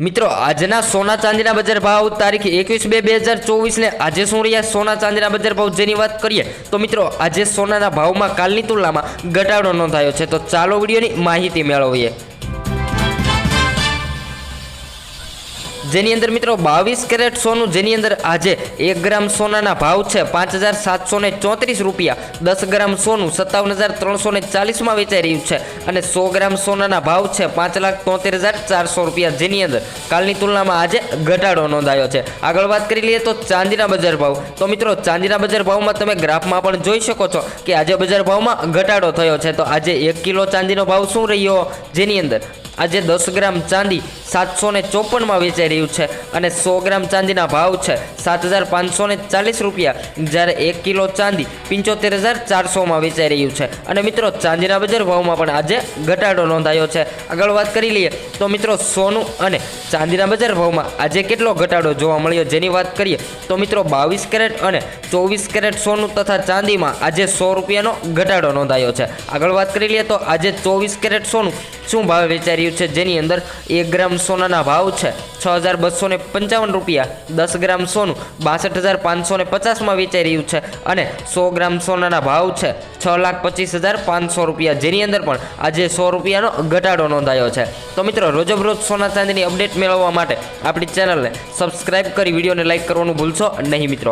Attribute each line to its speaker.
Speaker 1: મિત્રો, આજના સોના ચાંદીના બજાર ભાવ તારીખ એકવીસ બે બે હજાર ચોવીસને આજે શું રહ્યા? સોના ચાંદીના બજાર ભાવ જેની વાત કરીએ, તો મિત્રો, આજે સોનાના ભાવમાં કાલની તુલનામાં ઘટાડો નોંધાયો છે. તો ચાલો વિડીયોની માહિતી મેળવીએ. જેની અંદર મિત્રો બાવીસ કેરેટ સોનું, જેની અંદર આજે એક ગ્રામ સોનાના ભાવ છે પાંચ હજાર સાતસો ને રૂપિયા. દસ ગ્રામ સોનું સત્તાવન હજાર ત્રણસો ચાલીસમાં વેચાઈ રહ્યું છે અને સો ગ્રામ સોનાના ભાવ છે પાંચ લાખ તોતેર હજાર ચારસો રૂપિયા જેની અંદર. કાલની તુલનામાં આજે ઘટાડો નોંધાયો છે. આગળ વાત કરી લઈએ તો ચાંદીના બજાર ભાવ. તો મિત્રો, ચાંદીના બજાર ભાવમાં તમે ગ્રાફમાં પણ જોઈ શકો છો કે આજે બજાર ભાવમાં ઘટાડો થયો છે. તો આજે એક કિલો ચાંદીનો ભાવ શું રહ્યો? જેની અંદર આજે દસ ગ્રામ ચાંદી સાતસો ને ચોપનમાં વેચાઈ રહ્યું છે અને સો ગ્રામ ચાંદીના ભાવ છે સાત હજાર પાંચસો ને ચાલીસ રૂપિયા. જ્યારે એક કિલો ચાંદી પંચોતેર હજાર ચારસોમાં વેચાઈ રહ્યું છે. અને મિત્રો, ચાંદીના બજાર ભાવમાં પણ આજે ઘટાડો નોંધાયો છે. આગળ વાત કરી લઈએ તો મિત્રો, સોનું અને ચાંદીના બજાર ભાવમાં આજે કેટલો ઘટાડો જોવા મળ્યો જેની વાત કરીએ તો મિત્રો, બાવીસ કેરેટ અને ચોવીસ કેરેટ સોનું તથા ચાંદીમાં આજે સો રૂપિયાનો ઘટાડો નોંધાયો છે. આગળ વાત કરી લઈએ તો આજે ચોવીસ કેરેટ સોનું શું ભાવે વેચાઈ છે? જેની અંદર એક ગ્રામ સોનાના ભાવ છે. છ હજાર બસો ને પંચાવન રૂપિયા. દસ ગ્રામ સોનું બાસઠ હજાર પાંચસો ને પચાસમાં વેચાઈ રહ્યું છે અને સો ગ્રામ સોનાના ભાવ છે છ લાખ પચીસ હજાર પાંચસો રૂપિયા. જેની અંદર પણ આજે સો રૂપિયાનો ઘટાડો નોંધાયો છે. તો મિત્રો, રોજબરોજ સોના ચાંદીની અપડેટ મેળવવા માટે આપણી ચેનલને સબસ્ક્રાઈબ કરી, વિડીયોને લાઇક કરવાનું ભૂલશો નહીં મિત્રો.